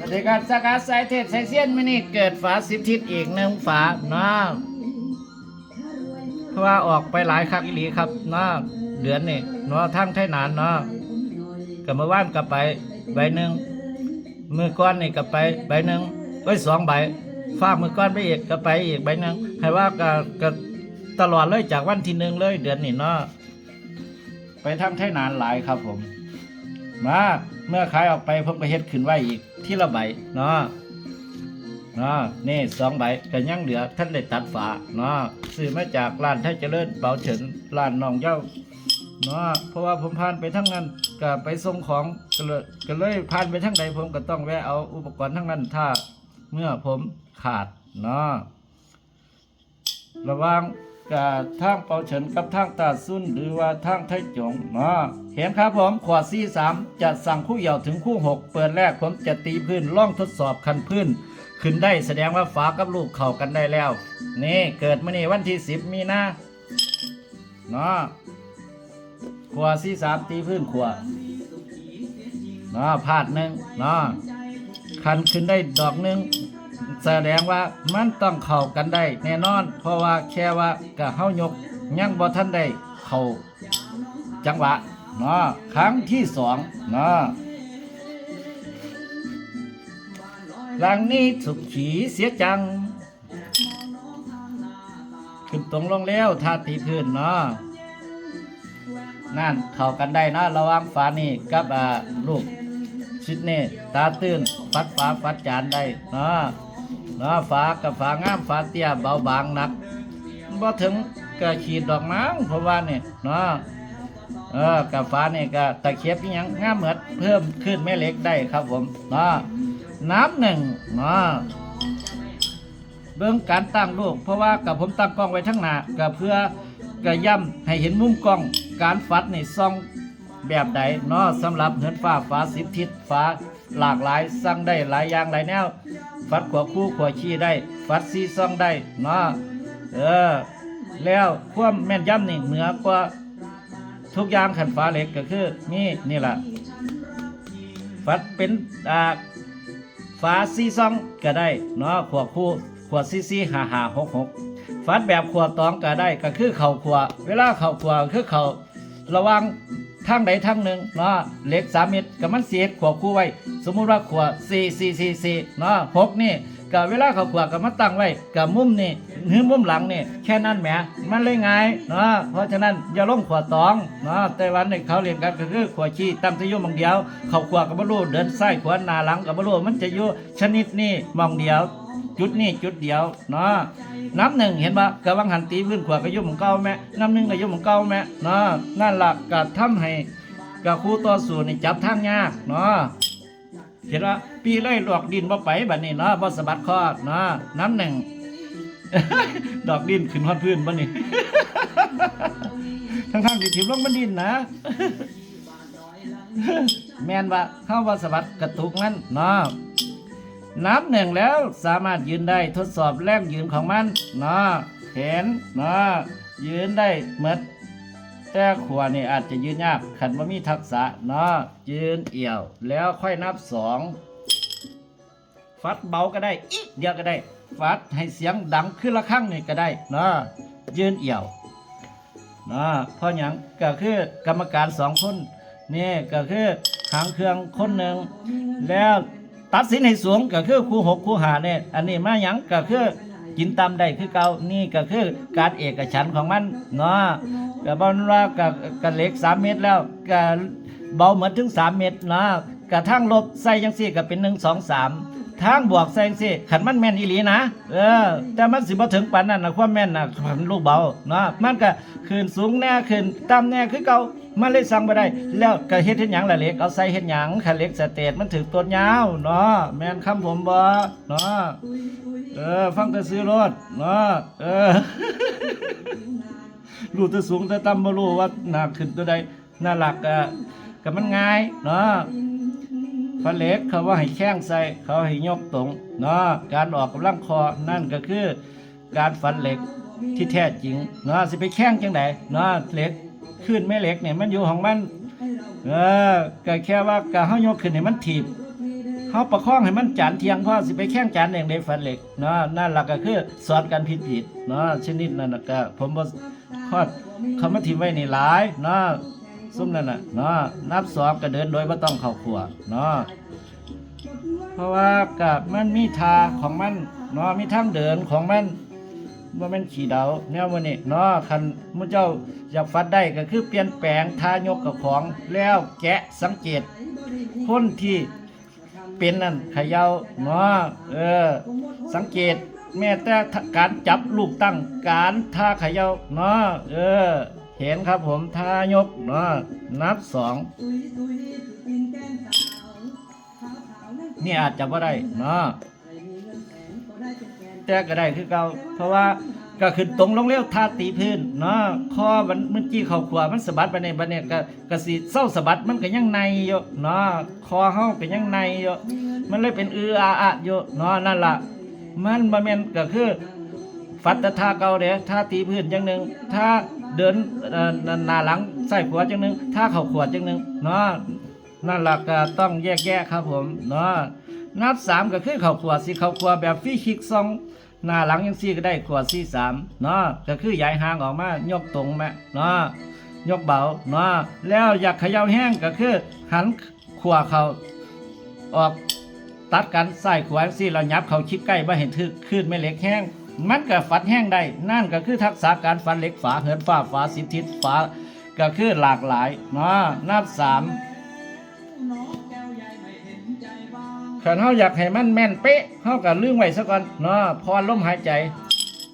ปฏิการสกัดสายเทศสายเสี้ยนมินี่เกิดฝาสิบทิศอีกหนึ่งฝาเนาะเพราะว่าออกไปหลายครั้งอีหลีครับเนาะเดือนนี่เนาะทั้งไทยนานเนาะกับเมื่อวานกับไปใบหนึ่งมือก้อนนี่กับไปใบหนึ่งก็สองใบฝากมือก้อนไปอีกกับไปอีกใบหนึ่งให้ว่าก็กตลอดเลยจากวันที่หนึ่งเลยเดือนนี่เนาะไปทั้งไทยนานหลายครับผม มา เมื่อขายออกไปผมก็เฮ็ดขึ้นไว้อีกที่ละใบเนาะเนาะนี่สองใบก็ยังเหลือท่านได้ตัดฝาเนาะซื้อมาจากร้านไทยเจริญเปาเฉินร้านน้องเจ้าเนาะเพราะว่าผมผ่านไปทั้งนั้นก็ไปส่งของก็เลยก็เลยผ่านไปทั้งใดผมก็ต้องแวะเอาอุปกรณ์ทั้งนั้นถ้าเมื่อผมขาดเนาะระวัง กับทางเปาเฉินกับทางตาซุนหรือว่าทางไทจงเนาะเห็นครับผมขวดซีสามจะสั่งคู่เหยาวถึงคู่หกเปิดแรกผมจะตีพื้นล่องทดสอบคันพื้น ขึ้นได้แสดงว่าฝากับลูกเข้ากันได้แล้ว นี่เกิดมื่อนี้วันที่สิบมีนาเนาะขวดซีสามตีพื้นขวดเนาะพลาดหนึ่งเนาะคันขึ้นได้ดอกหนึ่ง แสดงว่ามันต้องเข้ากันได้แน่นอน เพราะว่าแค่ว่ากะเฮายกยังบ่ทันได้เข้าจังหวะเนาะครั้งที่สองเนาะหลังนี้สุกขีเสียจัง ขึ้นตรงลงแล้วท่าตีพื้นเนาะนั่นเข้ากันได้นะระหวังฝานี่กับลูกชิดเนี่ตาตื่นฟัดฝาฟัดจานได้เนาะ นาะฝากับฝางามฝาเตี้ยเบาบางหนักบ่ถึงก็ขีดดอกมั้งเพราะว่านี่นาะเออกับฝานี่ก็ตะเคียบยังงามเหมือนเพิ่มขึ้นแม่เล็กได้ครับผมนาะน้ำหนึ่งนาะเบื้องการตั้งลูก เพราะว่ากับผมตั้งกล้องไว้ทั้งหน้าก็เพื่อกระย่ำให้เห็นมุมกล้องการฟัดนี่ซอง แบบใดเนาะสำหรับเหินฟ้าฟ้าสิบทิศฟ้าหลากหลายสั่งได้หลายอย่างหลายแนว ฟัดขวาคู่ขวาขี้ได้ ฟัดซีซ่องได้เนาะเออ แล้วความแม่นยำนี่เหนือกว่าทุกอย่างขันฟ้าเหล็กก็คือนี่นี่แหละฟัดเป็นอ่าฟ้าซีซ่องก็ได้เนาะขวาคู่ขวาซีซีหาหาหกหกฟัดแบบขวาตองก็ได้ก็คือเข่าขวาเวลาเข่าขวาคือเข่าระวัง ทางใดทางหนึ่งเนาะเหล็กสามเม็ดกับมันเสียขวบคู่ไว้ สมมุติว่าขวบสี่สี่สี่สี่เนาะหกนี่กับเวลาเขาขวบกับมาตั้งไว้กับมุมนี่หรือมุมหลังนี่แค่นั้นแหมมันเลยง่ายเนาะเพราะฉะนั้นอย่าลงขวบตองเนาะแต่วันนี้เขาเรียนกันก็คือขวบขี้ตั้งที่อยู่มองเดียว เขาขวบกับบรรลุเดินซ้ขวาหน้าหลังกับบรรลุมันจะอยู่ชนิดนี้มองเดียว จุดนี้จุดเดียวเนาะน้ำหนึ่งเห็นปะกะวังหันตีพื้นขวาก็อยุ่หมองเก่าแม่น้ำหนึ่งก็อยุ่หมองเก่าแม่เนาะนั่นหลักกะทำให้กับครูต่อสู้นี่จับทางยากเนาะเห็นว่าปีเลยดอกดินบ่ไปบัดนี้เนาะบ่สะบัดคอเนาะน้ำหนึ่งดอกดินขึ้นฮอดพื้นบ่นี่ทั้งทางๆที่ถิ่มลงบนดินนะ แม่นว่าเข้าว่าสะบัดกระตุกนั้นเนาะ น้ำหนึ่งแล้วสามารถยืนได้ทดสอบแรงยืนของมันเนาะเห็นเนาะยืนได้เหมือแต่ขวานี่อาจจะยืนยากขันว่ามีทักษะเนาะยืนเอี่ยว แล้วค่อยนับสองฟัดเบาก็ได้อีกเดียวก็ได้ ฟัดให้เสียงดังขึ้นละครั้งนี่ก็ได้เนาะยืนเอี่ยวเนาะเพราะอย่างก็คือกรรมการสองคนนี่ก็คือหางเครื่องคนหนึ่งแล้ว ตัดสินให้สูงก็คือครูหกครูหาเนี่ยอันนี้มาหยังก็คือกินตามได้คือเก่านี่ก็คือการเอกฉันของมันเนาะก็บอลว่ากับกับเหล็กสามเมตรแล้วก็เบาเหมือนถึงสามเมตรเนาะกระทั่งลบใส่ยังสี่ก็เป็นหนึ่งสองสาม ทางบวกใส่ยังสี่ขันมันแม่นอีหลีนะ เออ แต่มันสิบ่ถึงปานนั้นนะความแม่นนะขันลูกเบาเนาะมันก็ขึ้นสูงแน่ขึ้นต่ำแน่คือเก่ามันเลยสั่งบ่ได้ แล้วก็เฮ็ดเฮ็ดหยังละเล็กเอาใส่เฮ็ดหยังคันเล็กสเตตมันถึงตัวยาวเนาะแม่นคำผมบ่เนาะเออ ฟังแต่ซื้อรถเนาะเออรู้แต่สูงแต่ต่ำบ่รู้ว่าหนักขึ้นตัวใดน่าหลักอะก็มันง่ายเนาะ ฟันเหล็กเขาว่าให้แข้งใส่เขาให้ยกตรงเนาะการออกกำลังคอนั่นก็คือการฟันเหล็กที่แท้จริงเนาะสิไปแข้งจังไดเนาะเหล็กขึ้นแม่เหล็กเนี่ยมันอยู่ของมันเออก็แค่ว่าก็เฮายกขึ้นให้มันถีบเฮาประคองให้มันจานเทียงพอสิไปแข่งจานเองได้ฟันเหล็กเนาะนั่นล่ะก็คือสอนกันผิดผิดเนาะชนิดนั้นก็ผมบ่คอดเขามาถิ่มไว้นี่หลายเนาะ ซุ่มนั่นน่ะเนาะนับสองก็เดินโดยบ่ต้องเข้าครัวเนาะเพราะว่ากับมันมีทาของมันเนาะมีทางเดินของมันว่ามันขี่เดาแนวมันนี่เนาะคันมุเจ้าอยากฟัดได้ก็คือเปลี่ยนแปลงทายกกับของแล้วแกะสังเกตคนที่เป็นนั่นขยาเนาะเออ สังเกตแม้แต่การจับลูกตั้งการท่าขยาเนาะเออ เห็นครับผมทายกเนาะนับสองนี่อาจจะบ่ได้เนาะแต่ก็ได้คือเก่าเพราะว่าก็ขึ้นตรงลงเร็วท่าตีพื้นเนาะคอมันมันจี้เข้าขวามันสะบัดไปในบัดเนี่ยก็ก็สิเศร้าสะบัดมันก็ยังในอยู่เนาะคอเฮาก็ยังในอยู่มันเลยเป็นเอืออาอะอยู่เนาะนั่นล่ะ มันบ่แม่นก็คือ ฟัดต่ท่าเก่าเด้ท่าตีพื้นจังหนึ่งท่า เดินหน้าหลังใส่ขวาจังหนึงท่าเข้าขวาจังหนึงเนาะนั่นหลักก็ต้องแยกแยะครับผมเนาะนับสามก็คือเข่าขวดสิเข่าขวดแบบฟรีคิกซองหน้าหลังยังซี่ก็ได้ขวดซี่สามเนาะก็คือย้ายหางออกมายกตรงแม่เนาะยกเบาเนาะแล้วอยากเขย่าแห้งก็คือหันขวาเขาออกตัดกันใส่ขวาซี่เรายับเขาชิดใกล้บ่เห็นทึกขึ้นไม่เล็กแห้ง มันก็ฟัดแห้งได้ นั่นก็คือทักษะการฟันเหล็กฝาเหินฟ้าฝาสิบทิศฝาก็คือหลากหลายเนาะนับสามขันเฮาอยากให้มันแม่นเป๊ะเฮาก็ลืมไว้ซะก่อนเนาะพอลมหายใจ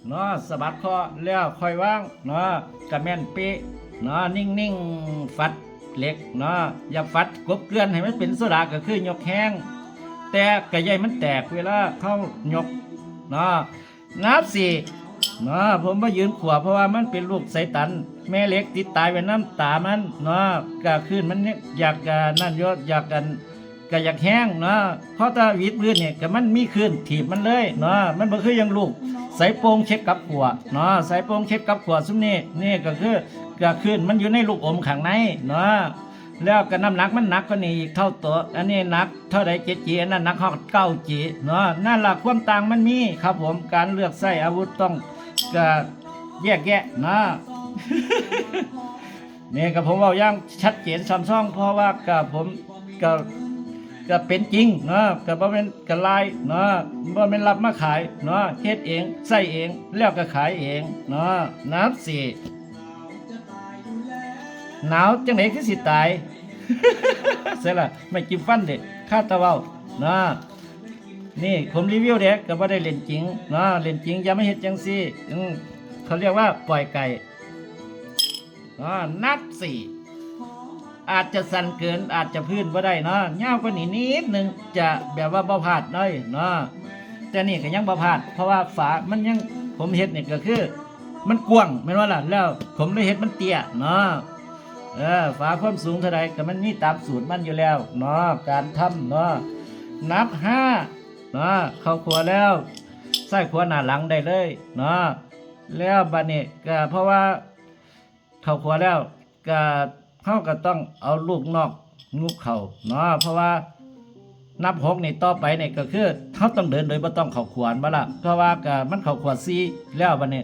เนาะสะบัดคอแล้วค่อยว่างเนาะก็แม่นเป๊ะเนาะนิ่งๆฟัดเหล็กเนาะอย่าฟัดกบเกลื่อนให้มันเป็นโซดาก็คือยกแห้งแต่กระใยมันแตกเวลาเฮายกเนาะ นับสี่เนาะผมมายืนขวาเพราะว่ามันเป็นลูกไสตัน แม่เล็กติดตายไว้น้ำตามันเนาะก็ขึ้นมันเนี่ยอยากกันนั่นยอยศอยากกันก็อยากแห้งเนาะเพราะถ้าหวีดพื้นเนี่ยก็มันมีขึ้นถีบมันเลยเนาะมันบ่คืออยังลูกใส่โป่งเช็คกับขวเนาะใส่โป่งเช็คกับขวซุมนี้นี่ก็คือก็ขึ้นมันอยู่ในลูกอมข้างในเนาะ แล้วก็น้ำหนักมันหนักกว่านี้อีกเท่าตัว อันนี้หนักเท่าใดเจ็ดจีอันนั้นหนักฮอดเก้าจีเนาะนั่นล่ะความต่างมันมีครับผมการเลือกใส่อาวุธต้องก็แยกแยะนาะนี่ยกับผมว่าย่างชัดเจนซ้ำซ่องเพราะว่ากับผมกับก็เป็นจริงเนาะก็บ่เป็นกระลายเนาะบ่เป็นรับมาขายเนาะเฮ็ดเองใส่เองแล้วก็ขายเองเนาะนับสี่ หนาวจังไดคือสิตาย เสร็จละไม่จิ้มฟันเด็กคาดตะเว้าเนาะนี่ผมรีวิวเด็กก็บ่ได้เล่นจริงเนาะเล่นจริงอย่ามาเฮ็ดจังซี่เขาเรียกว่าปล่อยไก่อ่านับสี่อาจจะสั่นเกินอาจจะพื้นบ่าได้เนาะยากว่านี้นิดหนึงจะแบบว่าบ่พลาดเลยเนาะแต่นี่ก็ยังบ่พลาด เพราะว่าฝามันยังผมเฮ็ดนี่ยก็คือ มันกว้างแม่ว่าล่ะแล้ว ผมเลยเฮ็ดมันเตี้ยเนาะ เออฝาความสูงเท่าใดก็มันมีตามสูตรมันอยู่แล้วเนาะการทำเนาะนับห้าเนาะเข้าครัวแล้วใส่ครัวหน้าหลังได้เลยเนาะแล้วบัดนี้ก็เพราะว่าเข้าครัวแล้วก็เขาก็ต้องเอาลูกนอกงุบเข่าเนาะเพราะว่านับหกนี่ต่อไปนี่ก็คือเขาต้องเดินโดยบ่ต้องเข่าขวานบ่ละเพราะว่าก็มันเข่าขวานซีแล้วบัดนี้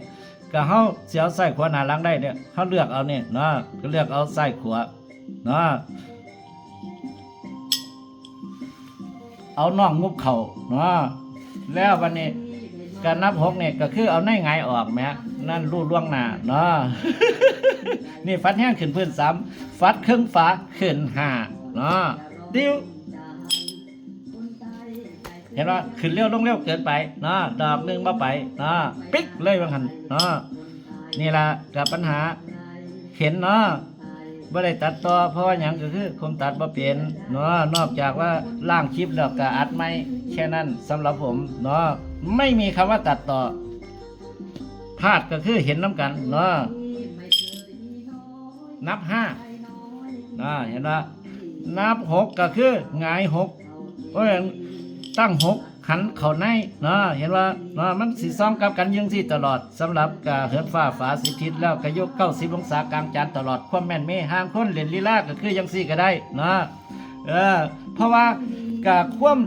ก็เฮาเสียวใส่ขวาหน้าหลังได้เนี่ยเขาเลือกเอาเนี่ยเนาะก็เลือกเอาใส่ขวาเนาะเอาน่องงุบเข่าเนาะแล้วบัดนี้การนับหกเนี่ยก็คือเอาในไงออกแหมนั่นรูดล่วงหน้าเนาะนี่ฟัดแห้งขึ้นพื้นสามฟัดเครื่องฟ้าขึ้นห้าเนาะดิ้ว เห็นว่าขึ้นเร็วลงเร็วเกินไปเนาะดอกหนึ่งมาไปเนาะปิ๊กเลยบางหันเนาะนี่ละกับปัญหาเห็นเนาะบ่ได้ตัดต่อเพราะว่าหยังก็คือผมตัดบ่เป็นเนาะนอกจากว่าล่างคลิปแล้วก็อัดไม่แค่นั้นสำหรับผมเนาะไม่มีคำว่าตัดต่อพลาดก็คือเห็นน้ำกันเนาะนับห้านะเห็นไหมนับหกก็คือหงายหกเพราะฉะนั้น ตั้งหกหันเขาในเนาะเห็นว่าเนาะมันสิซ่องกับกันยังสิตลอดสำหรับกาเหินฟ้าฝาสิทิศแล้วก็ยก90องศากลางจานตลอดความแม่นเมห่างคนเล่นลีลาก็คือยังซี่ก็ได้เนาะเออเพราะว่ากาความ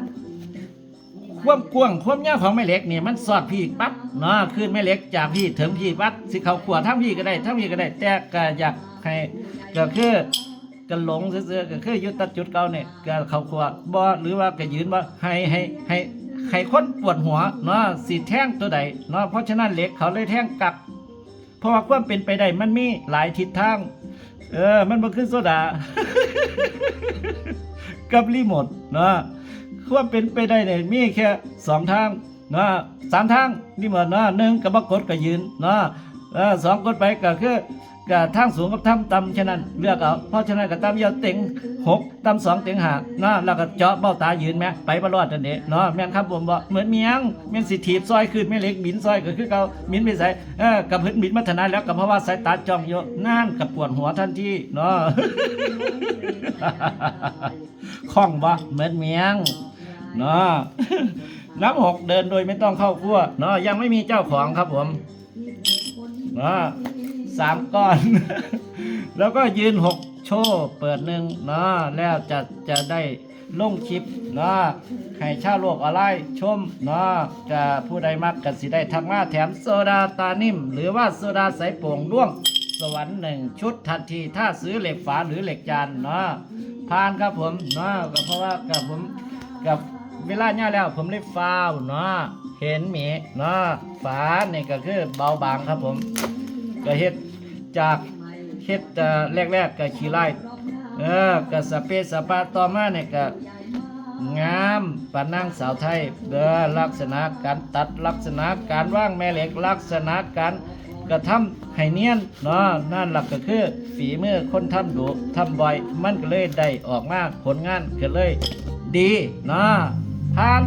ความกว้างความยาวของแม่เหล็กเนี่ยมันสอดพี่ปั๊บเนาะคือแม่เหล็กจากพี่ถึงพี่ปั๊บสิเขาขวทั้งพี่ก็ได้ทั้งพี่ก็ได้แต่ก็อยากให้ก็คือ ก็หลงซื่อๆก็คืออยุตัดจุดเก่าเนี่ยก็เขาขวบ่หรือว่าก็ยืนว่าให้ให้ให้ให้คนปวดหัวเนาะสิแท่งตัวใดเนาะเพราะฉะนั้นเหล็กเขาเลยแท่งกลับ เพราะว่าความเป็นไปได้มันมีหลายทิศทาง เออ มันบ่คือโซดา กับรีโมทเนาะความเป็นไปได้เนี่ยมีแค่สองทางเนาะสามทางรีโมทเนาะหนึ่งกับกดก็ยืนเนาะเออสองกดไปก็คือ กับทางสูงกับทางต่ำฉะนั้นเลือกเอาเพราะฉะนั้นก็ตามยาวเต็งหกตามสองเต็งหาเนาะแล้วก็เจาะเบ้าตายืนไหมไปบรอดจันเดะเนาะแม่นครับผมบอกเหมือนเมียงแม่นสิถีบซอยขึ้นแม่เล็กบินซอยก็คือเขาบินไปใส่เออกับพื้นบินมัฒนาแล้วก็เพราะว่าสายตาจ้องอยู่นั่นกับปวดหัวทันทีเนาะคล่องบ่เหมือนเมียงเนาะนับหกเดินโดยไม่ต้องเข้าคั่วเนาะยังไม่มีเจ้าของครับผมเนาะ สามก้อน แล้วก็ยืนหกโชว์เปิดหนึ่งเนาะแล้วจะจะได้ลงคลิปเนาะให้ชาวโลกออนไลน์ชมเนาะจะผู้ใดมักกันสิได้ทักมาแถมโซดาตานิ่ม หรือว่าโซดาใสโป่งร่วงสวรรค์หนึ่งชุดทันทีถ้าซื้อเหล็กฝาหรือเหล็กจานเนาะผ่านครับผมเนาะก็เพราะว่ากับผมกับเวลาเนี่ยแล้วผมเลยฟ้าวเนาะเห็นหมีเนาะฝาเนี่ยก็คือเบาบางครับผม ก็เฮ็ดจากเฮ็ดแต่แรกๆก็ขี้ไล่เออก็สเปซสปาต่อมาเนี่ยก็งามปานนางสาวไทยเด้อลักษณะการตัดลักษณะการว่างแม่เหล็กลักษณะการกระทำให้เนียนเนาะนั่นหลักก็คือ ฝีมือคนทำดุทำบ่อย มันก็เลยได้ออกมาผลงานก็เลยดีเนาะผ่าน